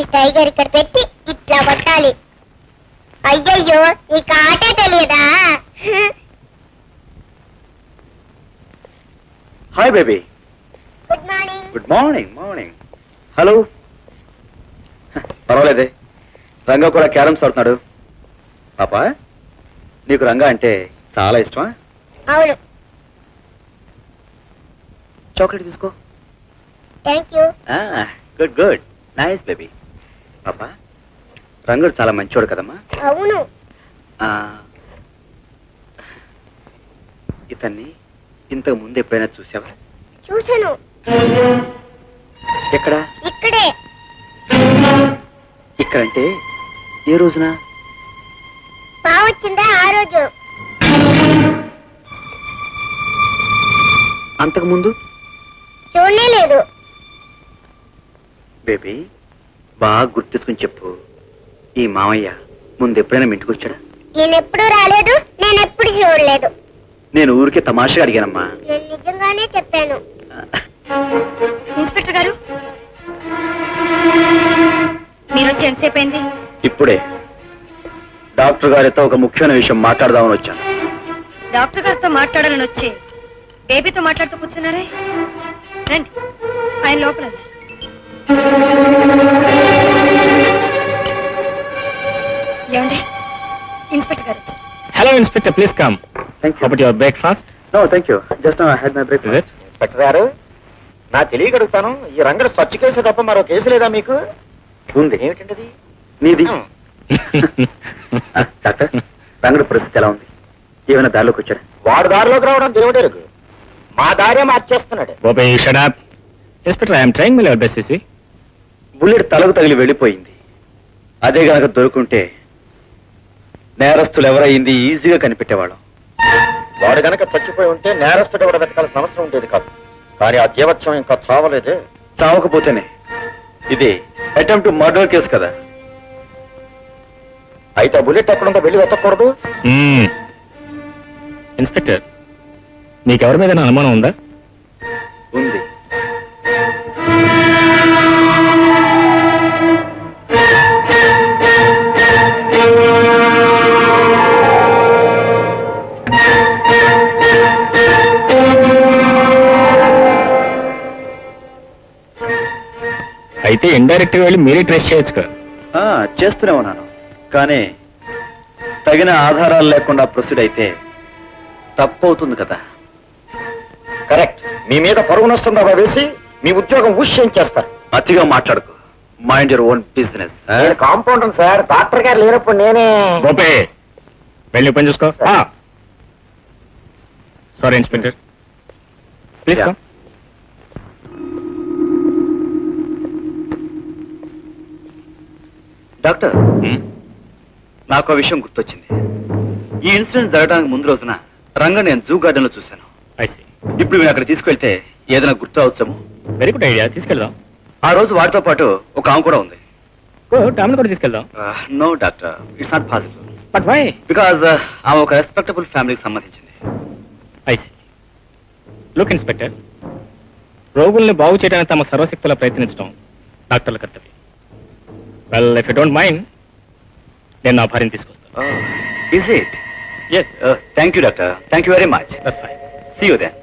ఈ టైగర్ ఇక్కడ పెట్టి ఇట్లా కొట్టాలి. అయ్యయ్యో ఈ ఆటే తెలియదా? Hi baby good morning good morning morning hello పర్వాలేదే. Ranga కూడా క్యారమ్స్ ఆడుతున్నాడు. పాప నీకు రంగా అంటే చాలా ఇష్టమా? అవును. చాక్లెట్ తీసుకో. Thank you good good nice baby పాప రంగుడు చాలా మంచోడు కదమ్మా. అవును. ఆ, ఇతన్ని ఇంతకు ముందు ఎప్పుడైనా చూసావా? చూసాను ఎక్కడ? ఇక్కడే. ఇక్కడంటే ఏ రోజున? బావొచ్చిందా ఆ రోజు. అంతకు ముందు? చూడనే లేదు. బేబీ బాగా గుర్తెసుకుని చెప్పు. ఈ మామయ్య ముందు ఎప్పుడైనా మీ ఇంటికి వచ్చాడా? నేను ఎప్పుడు రాలేదు నేను ఎప్పుడు చూడలేదు. నేను ఊరికే తమాషగా అడిగానమ్మా. నేను నిజంగానే చెప్పాను. ఇన్స్పెక్టర్ గారు మీరు వచ్చి ఎంతసేపు అయింది? ఇప్పుడే. డాక్టర్ గారితో ఒక ముఖ్యమైన విషయం మాట్లాడదామని వచ్చాను. డాక్టర్ గారితో మాట్లాడాలని వచ్చి బేబీతో మాట్లాడుతూ కూర్చున్నారే? రండి ఆయన లోపల ఇన్స్పెక్టర్ గారు వచ్చారు. Hello inspector. Please come thank you about your breakfast no thank you just had my break is it inspector గారు నా తెలియగడుగుతాను. ఈ రంగడు స్వచ్ఛ కేసు తప్ప మరో కేసు లేదా మీకు? ఉంది. ఏమిటండి నీది? డాక్టర్ రంగడు పరిస్థితి ఎలా ఉంది? ఏమైనా దారిలోకి వచ్చాడా? వాడు దారిలోకి రావడం దేవుడెరుగు మా దారే మార్చేస్తున్నాడు. Inspector I'm trying my level best CC bullet తలకు తగిలి వెళ్ళిపోయింది. అదే గనక దొరుకుంటే నేరస్తులు ఎవరయ్యింది ఈజీగా కనిపెట్టేవాళ్ళం. వాడు గనక చచ్చిపోయి ఉంటే నేరస్తుడు కూడా వెతకాల్సిన అవసరం ఉండేది కాదు. కానీ ఆ జీవత్యం ఇంకా చావలేదే. చావకపోతేనే. ఇది అటెంప్ట్ మర్డర్ కేసు కదా. అయితే ఆ బుల్లెట్ ఎక్కడుందో వెళ్ళి వెతకూడదు. ఇన్స్పెక్టర్ నీకెవరి మీద అనుమానం ఉంది? అయితే ఇండైరెక్ట్గా వెళ్ళి మీరే ట్రేస్ చేయొచ్చు కదా ఆ, చేస్తూనే ఉన్నాను. కానీ తగిన ఆధారాలు లేకుండా ప్రొసీడ్ అయితే తప్పు అవుతుంది కదా. కరెక్ట్ మీ మీద పరువు నష్టం దాకా వేసి మీ ఉద్యోగం ఊష్యం చేస్తారు. అతిగా మాట్లాడుకో. మైండ్ యువర్ ఓన్ బిజినెస్ నేను కాంపౌండర్ సార్. డాక్టర్ గారు లేనప్పుడు నేనే బోపే వెళ్ళి పని చూసుకో. Sorry. Inspector please. Come doctor నాకు ఆ విషయం గుర్తొచ్చింది. ఈ ఇన్సిడెంట్ జరగడానికి ముందు రోజున రంగ నేను జూ గార్డెన్లో చూశాను ఇప్పుడు మీరు అక్కడ తీసుకెళ్తే ఏదైనా గుర్తు అవచ్చేమో వెరీ గుడ్ ఐడియా తీసుకెళ్దాం. ఆ రోజు వాటితో పాటు ఒక ఆమె కూడా ఉంది. ఆమెను కూడా తీసుకెళ్దాం. No doctor it's not possible. But why because ఆమె ఒక రెస్పెక్టబుల్ ఫ్యామిలీకి సంబంధించింది. ఐసి లుక్ ఇన్స్పెక్టర్ రోగుల్ని బాగు చేయడానికి తమ సర్వశక్తులా ప్రయత్నించడం డాక్టర్ల కర్తవ్యం. Well if you don't mind నేను నా భార్యను తీసుకొస్తాను. Is it yes thank you doctor thank you very much see you then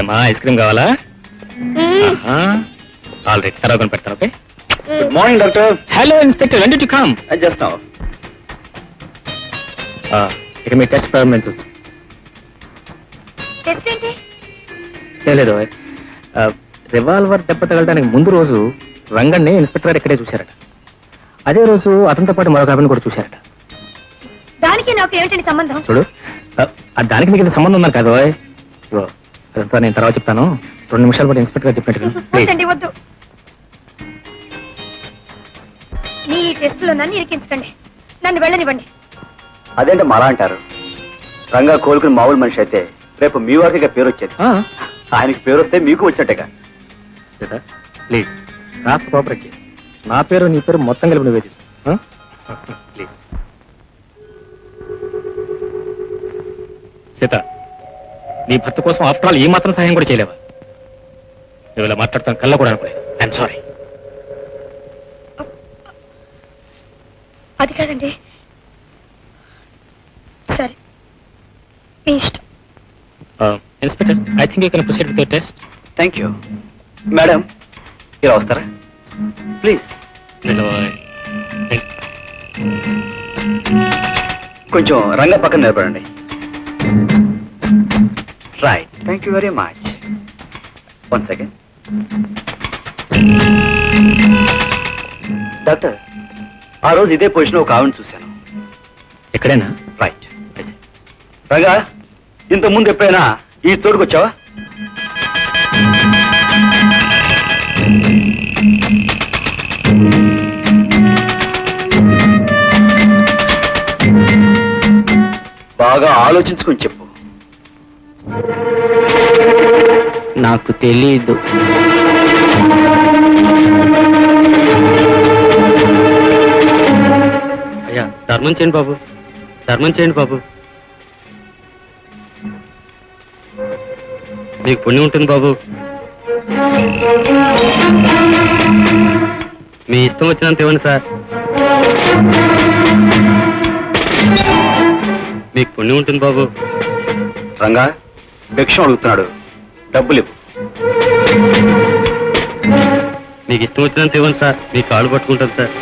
ఏమా ఐస్ క్రీమ్ కావాలా? మ్మ్. ఆల్రెడీ తర్వాత పెడతాను okay? Good morning doctor hello inspector want to come just now ఇక మీ టెస్ట్ ప్రారంభించవచ్చు టెస్ట్ ఏంటి? లేదు రివాల్వర్ దెబ్బ తగలడానికి ముందు రోజు రంగణ్ణి ఇన్స్పెక్టర్ గారు ఇక్కడే చూశారట. అదే రోజు అతనితో పాటు మరొక అభిని కూడా చూశారట. దానికి నాకు ఏమిటండి సంబంధం? చూడు ఆ, దానికి మీకు ఇంత సంబంధం ఉన్నారు కదా అదంతా నేను తర్వాత చెప్తాను. రెండు నిమిషాల పాటు ఇన్స్పెక్టర్ గారు చెప్పినట్టు వద్దు. మీ టెస్టులో నన్ను ఇరికించకండి. నన్ను వెళ్ళనివ్వండి. అదేంటి మళ్ళా అంటారు? రంగా కోలుకుని మామూలు మనిషి అయితే రేపు మీ వారికి పేరు వచ్చేది ఆయనకి పేరు వస్తే మీకు వచ్చినట్టుగా. ప్లీజ్ కాస్త కోఆపరేట్ చేయి. నా పేరు నీ పేరు మొత్తం కలిపి నువ్వే తీసుకో. ఆ? ప్లీజ్ సీత నీ భర్త కోసం ఆఫ్టర్ ఆల్ ఈ మాత్రం సహాయం కూడా చేయలేవా? నువ్వు ఇలా మాట్లాడతాను కళ్ళ కూడా అనుకోలేదు. ఐఎమ్ సారీ అది కాదండి సరే ఇష్టం inspector I think you can proceed with test thank you madam ఇలా వస్తారా ప్లీజ్ కొంచెం రంగ పక్కన నిలబడండి. Right thank you very much one second doctor ఆ రోజు ఇదే పొజిషన్ ఒక ఆవిడ చూశాను. ఎక్కడైనా? రైట్ రంగా ఇంత ముందు ఎప్పుడైనా ఈ చోటుకు వచ్చావా బాగా ఆలోచించుకుని చెప్పు. నాకు తెలీదు. అయ్యా ధర్మం చేయండి బాబు. ధర్మం చేయండి బాబు. మీకు పుణ్యం ఉంటుంది బాబు. మీ ఇష్టం వచ్చినంత ఇవ్వండి సార్. మీకు పుణ్యం ఉంటుంది బాబు. రంగా భిక్షం అడుగుతున్నాడు. డబ్బులు ఇవ్వు. మీకు ఇష్టం వచ్చినంత ఇవ్వండి సార్. మీ కాళ్ళు పట్టుకుంటాను సార్.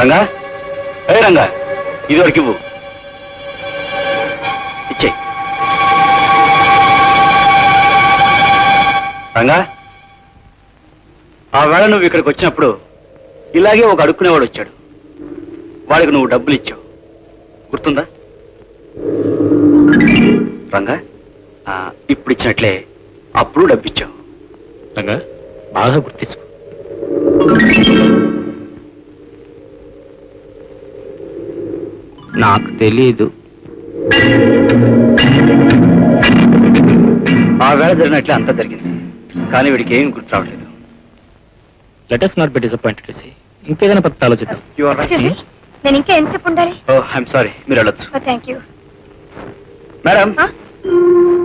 రంగా ఏ రంగా ఇది వరకు ఇవ్వు. రంగా ఆ వేళ నువ్వు ఇక్కడికి వచ్చినప్పుడు ఇలాగే ఒక అడుక్కునేవాడు వచ్చాడు. వాడికి నువ్వు డబ్బులు ఇచ్చావు. గుర్తుందా? రంగా ఆ, ఇప్పుడు ఇచ్చినట్లే అప్పుడు డబ్బు ఇచ్చావు రంగా బాగా గుర్తించుకో. నాకు తెలీదు. ఆ వేళ జరిగినట్లే అంతా జరిగింది. కానీ వీడికి ఏం గుర్తు రావట్లేదు. Let us not be disappointed see ఇంకేదైనా పద్ధతి ఆలోచిద్దాం. యు ఆర్ మీ నేను ఇంకా ఎంతసేపు ఉండాలి? ఓ ఐఎమ్ సారీ మీరు వెళ్ళొచ్చు. Thank you madam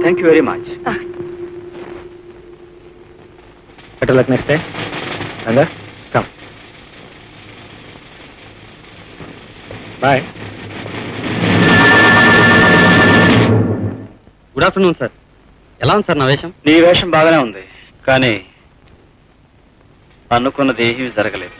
thank you very much better luck next day Ranga come boy good afternoon sir ఎలా ఉంది సార్ నా వేషం? నీ వేషం బాగానే ఉంది. కానీ అనుకున్నది ఏమీ జరగలేదు.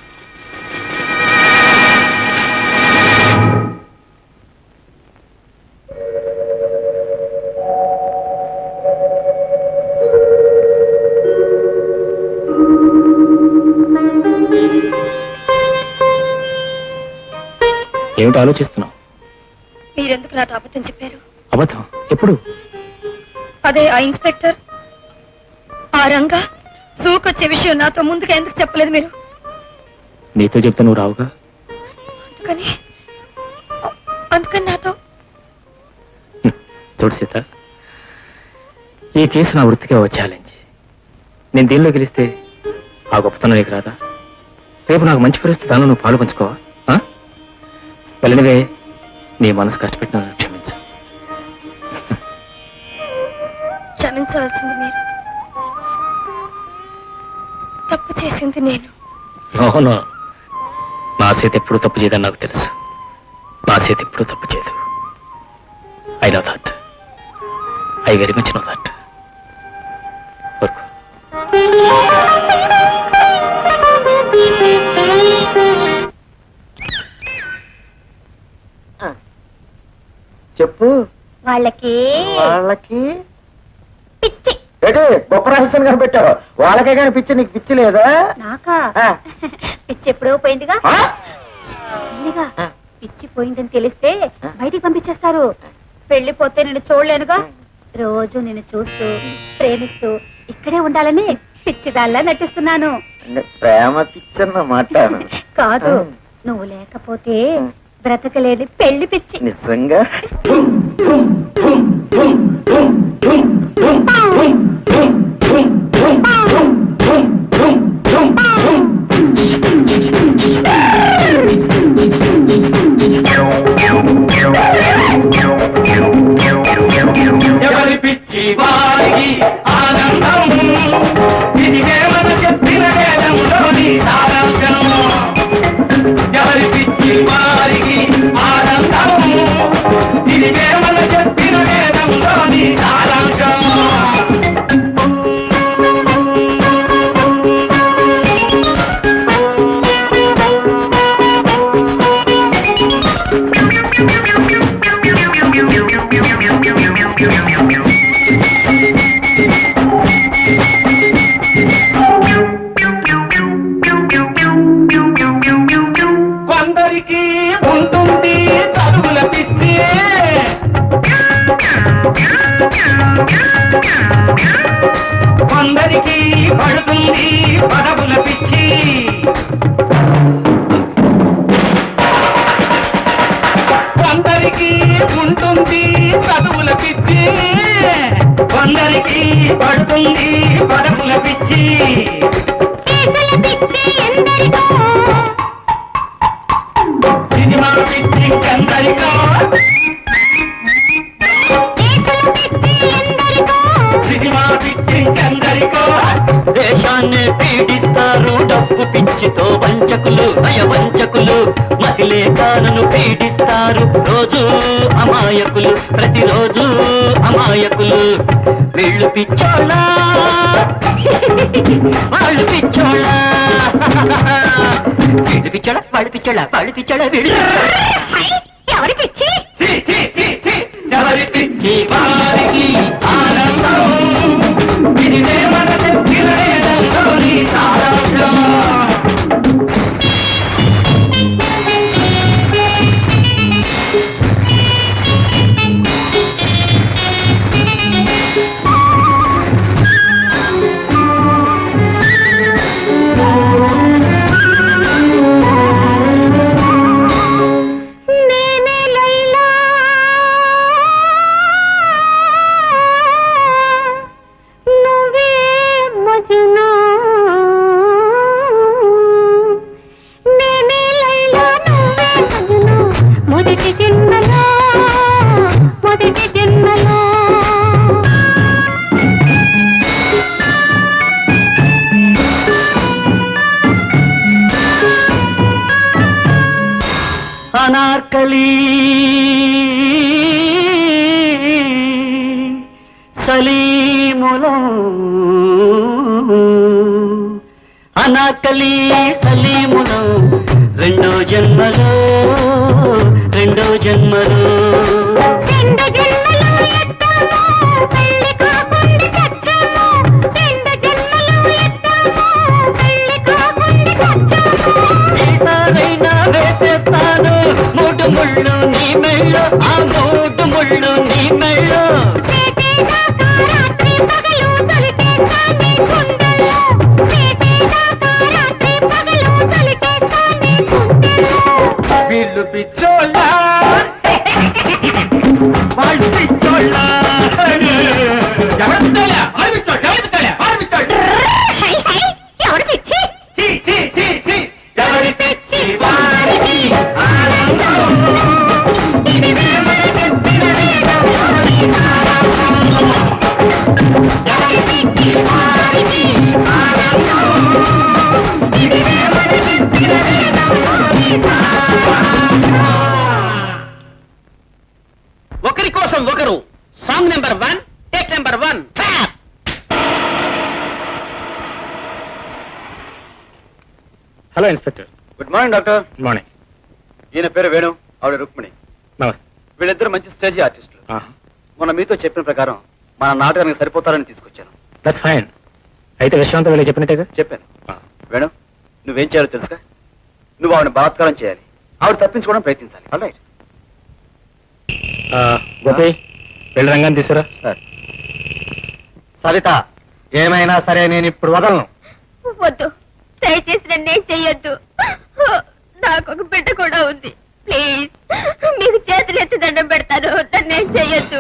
ఏమిటి ఆలోచిస్తున్నావు? మీరెందుకు నాతో అబద్ధం చెప్పారు? అబద్ధం? ఎప్పుడు? అదే ఆ ఇన్స్పెక్టర్ ఆ రంగా సూకొచ్చే విషయం నాతో ముందుగా ఎందుకు చెప్పలేదు మీరు? నీతో చెప్తే నువ్వు రావుగా? అందుకని అందుకని నాతో. చూడు సీత ఈ కేసు నా వృత్తికే ఓ ఛాలెంజ్ నేను దీనిలో గెలిస్తే ఆ గొప్పతనం నీకు రాదా? రేపు నాకు మంచి పరిస్థితి దానిలో నువ్వు పాలు పంచుకోవా? ఆ? వెళ్ళనివే నీ మనసు కష్టపెట్టిన క్షమించు. క్షమించవలసింది మీరు తప్పు చేసింది నేను. అవును. నా చేతి ఎప్పుడు తప్పు చేయదని నాకు తెలుసు. నా చేతి ఎప్పుడు తప్పు చేయదు. I know that I very much know that work చెప్పు. వాళ్ళకి వాళ్ళకి? పిచ్చి. ఏంటి గొప్ప రహస్యం కనిపెట్టావు వాళ్ళకే కానీ పిచ్చి నీకు పిచ్చి లేదా నాకా ఆ. పిచ్చి ఎప్పుడో పోయిందిగా ఆ? మెల్లిగా ఆ. పిచ్చి పోయిందని తెలిస్తే. బయటికి పంపించేస్తారు వెళ్ళిపోతే నేను చూడలేనుగా రోజు నేను చూస్తూ ప్రేమిస్తూ ఇక్కడే ఉండాలని పిచ్చిదాల్లా నటిస్తున్నాను ప్రేమ పిచ్చి అన్నమాట కాదు ఆ. నువ్వు లేకపోతే బ్రతకలేని పెళ్ళి పిచ్చి నిజంగా కాలను పీడిస్తారు. రోజు అమాయకులు ప్రతిరోజు అమాయకులు. వీళ్ళు పిచ్చోళ్ళ? వాళ్ళు పిచ్చోళ్ళ? వీళ్ళు పిచ్చోళ్ళ వాళ్ళు పిచ్చోళ్ళ వాళ్ళు పిచ్చోళ్ళ వీళ్ళు ఎవరి పిచ్చి? అనార్కలి సలీములం. అనాకలి సలీములం. రెండో జన్మలో రెండో జన్మలో. ముళ్ళు నీ మెళ్ళు ఆ నోటు ముళ్ళు నీ మెళ్ళు మార్నింగ్ డాక్టర్. మార్నింగ్ ఈయన పేరు వేణు ఆవిడ రుక్మిణి. నమస్తే. వీళ్ళిద్దరు మంచి స్టేజీ ఆర్టిస్టులు. మొన్న మీతో చెప్పిన ప్రకారం మన నాటకానికి సరిపోతారని తీసుకొచ్చాను. దట్స్ ఫైన్ అయితే విషయం వీళ్ళు చెప్పినట్టేగా? చెప్పాను. వేణు నువ్వేం చేయాలో తెలుసుగా? నువ్వు ఆవిడ బలాత్కారం చేయాలి. ఆవిడ తప్పించుకోవడం ప్రయత్నించాలి. రైట్ ఆ, గోపి వెళ్ళి రంగాన్ని తీసుకురా. సార్. సవిత ఏమైనా సరే నేను ఇప్పుడు వదలను. వద్దు. దయచేసి నన్నేం చెయ్యొద్దు. నాకు ఒక బిడ్డ కూడా ఉంది. ప్లీజ్ మీకు చేతులు ఎత్తి దండం పెడతాను. నన్నేం చెయ్యొద్దు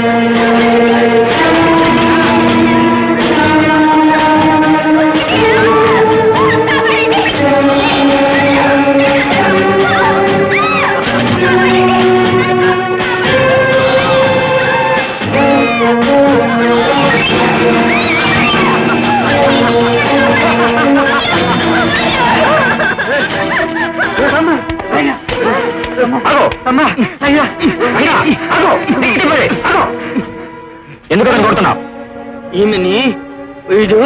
ఎందుకు అతను కొడుతున్నావు? ఈమెని వీడు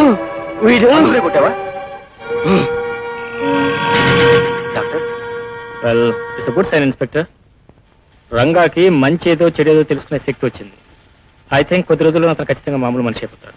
వీడు. కొట్టావా? Doctor well it's good sign inspector. రంగాకి మంచి ఏదో చెడేదో తెలుసుకునే శక్తి వచ్చింది. ఐ థింక్ కొద్ది రోజుల్లో అతను ఖచ్చితంగా మామూలు మనిషి అయిపోతాడు.